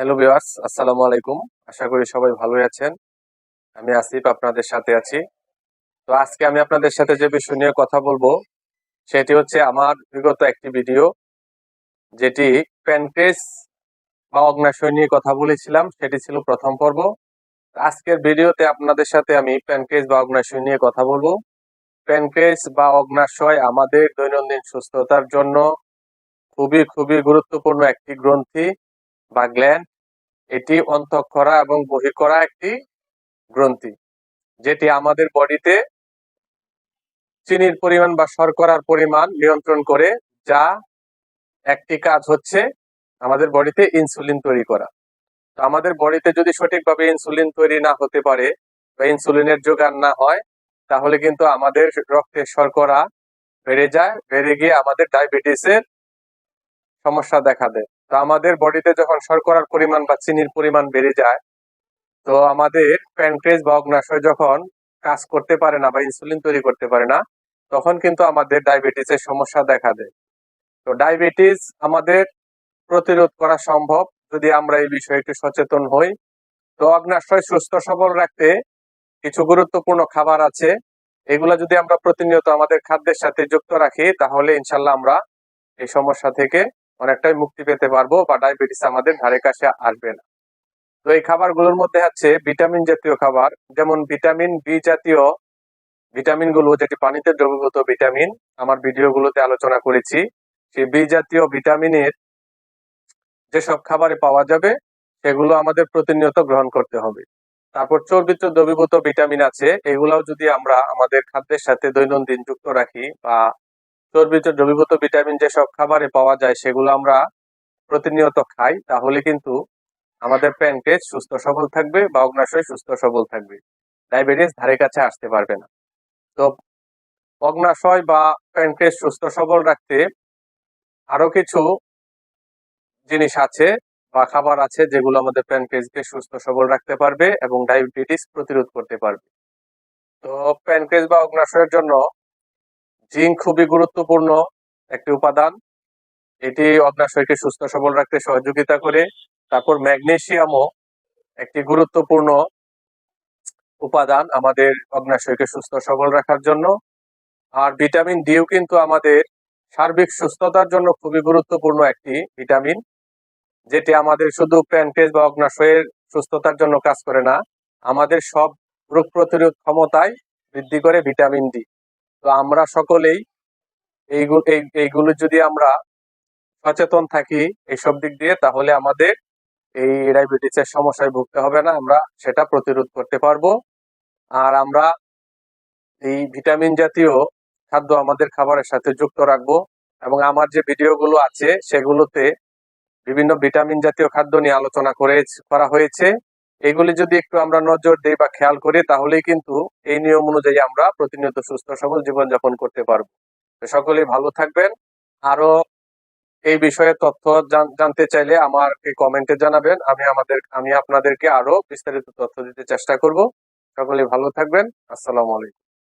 Hello viewers আসসালামু আলাইকুম আশা করি সবাই ভালোই আছেন। আমি আসিফ, আপনাদের সাথে আছি। তো আজকে আমি আপনাদের সাথে যে বিষয় নিয়ে কথা বলব, সেটি হচ্ছে আমার বিগত একটি ভিডিও, যেটি প্যানক্রেস বা অগ্নাশয় নিয়ে কথা বলেছিলাম, সেটি ছিল প্রথম পর্ব। আজকের ভিডিওতে আপনাদের সাথে আমি প্যানক্রেস বা অগ্নাশয় নিয়ে কথা বলব। প্যানক্রেস বা অগ্নাশয় আমাদের দৈনন্দিন সুস্থতার জন্য খুবই খুবই গুরুত্বপূর্ণ একটি গ্রন্থি বা গ্ল্যান্ড এটি অন্তঃক্ষরা এবং বহিঃকরা একটি গ্রন্থি, যেটি আমাদের বডিতে চিনির পরিমাণ বা শর্করার পরিমাণ নিয়ন্ত্রণ করে, যা একটি কাজ হচ্ছে আমাদের বডিতে ইনসুলিন তৈরি করা। তো আমাদের বডিতে যদি সঠিকভাবে ইনসুলিন তৈরি না হতে পারে বা ইনসুলিনের যোগান না হয়, তাহলে কিন্তু আমাদের রক্তের শর্করা বেড়ে যায়, বেড়ে গিয়ে আমাদের ডায়াবেটিসের সমস্যা দেখা দেয়। তো আমাদের বডিতে যখন শর্করার পরিমাণ বা চিনির পরিমাণ বেড়ে যায়, তো আমাদের প্যানক্রেস বা অগ্নাশয় যখন কাজ করতে পারে না বা ইনসুলিন তৈরি করতে পারে না, তখন কিন্তু আমাদের ডায়াবেটিসের সমস্যা দেখা দেয়। তো ডায়াবেটিস আমাদের প্রতিরোধ করা সম্ভব যদি আমরা এই বিষয়ে একটু সচেতন হই। তো অগ্নাশয় সুস্থ সবল রাখতে কিছু গুরুত্বপূর্ণ খাবার আছে। এগুলা যদি আমরা প্রতিনিয়ত আমাদের খাদ্যের সাথে যুক্ত রাখি, তাহলে ইনশাল্লাহ আমরা এই সমস্যা থেকে অনেকটাই মুক্তি পেতে পারব বা ডায়াবেটিস আমাদের ধারে কাছে আসবে না। তো এই খাবারগুলোর মধ্যে আছে ভিটামিন জাতীয় খাবার, যেমন ভিটামিন বি জাতীয় ভিটামিনগুলো যেটি পানিতে দ্রবীভূত ভিটামিন আমার ভিডিওগুলোতে আলোচনা করেছি, সেই বি জাতীয় ভিটামিনের যেসব খাবারে পাওয়া যাবে, সেগুলো আমাদের প্রতিনিয়ত গ্রহণ করতে হবে। তারপর চর্বিত দ্রবীভূত ভিটামিন আছে, এগুলাও যদি আমরা আমাদের খাদ্যের সাথে দৈনন্দিন যুক্ত রাখি বা চর্বিত দ্রবীভূত ভিটামিন যেসব খাবারে পাওয়া যায় সেগুলো আমরা প্রতিনিয়ত খাই, তাহলে কিন্তু আমাদের প্যানক্রেস সুস্থ সবল থাকবে, বা অগ্নাশয় সুস্থ সবল থাকবে। ডায়াবেটিস ধারে কাছে আসতে পারবে না। তো অগ্নাশয় বা প্যানক্রেস সুস্থ সবল রাখতে আরও কিছু জিনিস আছে বা খাবার আছে যেগুলো আমাদের প্যানক্রেসকে সুস্থ সবল রাখতে পারবে এবং ডায়াবেটিস প্রতিরোধ করতে পারবে। তো প্যানক্রেস বা অগ্নাশয়ের জন্য জিঙ্ক খুবই গুরুত্বপূর্ণ একটি উপাদান। এটি অগ্নাশয়কে সুস্থ, সবল রাখতে সহযোগিতা করে। তারপর ম্যাগনেসিয়ামও একটি গুরুত্বপূর্ণ উপাদান আমাদের অগ্নাশয়কে সুস্থ, সবল রাখার জন্য। আর ভিটামিন ডিও কিন্তু আমাদের সার্বিক সুস্থতার জন্য খুবই গুরুত্বপূর্ণ একটি ভিটামিন, যেটি আমাদের শুধু প্যানক্রেস বা অগ্নাশয়ের সুস্থতার জন্য কাজ করে না, আমাদের সব রোগ প্রতিরোধ ক্ষমতায় বৃদ্ধি করে ভিটামিন ডি। তো আমরা সকলেই এইগুলো এইগুলো যদি আমরা সচেতন থাকি এইসব দিক দিয়ে, তাহলে আমাদের এই ডায়াবেটিসের সমস্যায় ভুগতে হবে না। আমরা সেটা প্রতিরোধ করতে পারব। আর আমরা এই ভিটামিন জাতীয় খাদ্য আমাদের খাবারের সাথে যুক্ত রাখব। এবং আমার যে ভিডিওগুলো আছে, সেগুলোতে বিভিন্ন ভিটামিন জাতীয় খাদ্য নিয়ে আলোচনা করে করা হয়েছে। এগুলি যদি একটু আমরা নজর দিই বা খেয়াল করি, তাহলেই কিন্তু এই নিয়ম অনুযায়ী আমরা প্রতিনিয়ত সুস্থ সবল জীবনযাপন করতে পারব। সকলেই ভালো থাকবেন। আরও এই বিষয়ে তথ্য জানতে চাইলে আমার কমেন্টে জানাবেন। আমি আমাদের, আমি আপনাদেরকে আরও বিস্তারিত তথ্য দিতে চেষ্টা করব। সকলে ভালো থাকবেন। আসসালামু আলাইকুম।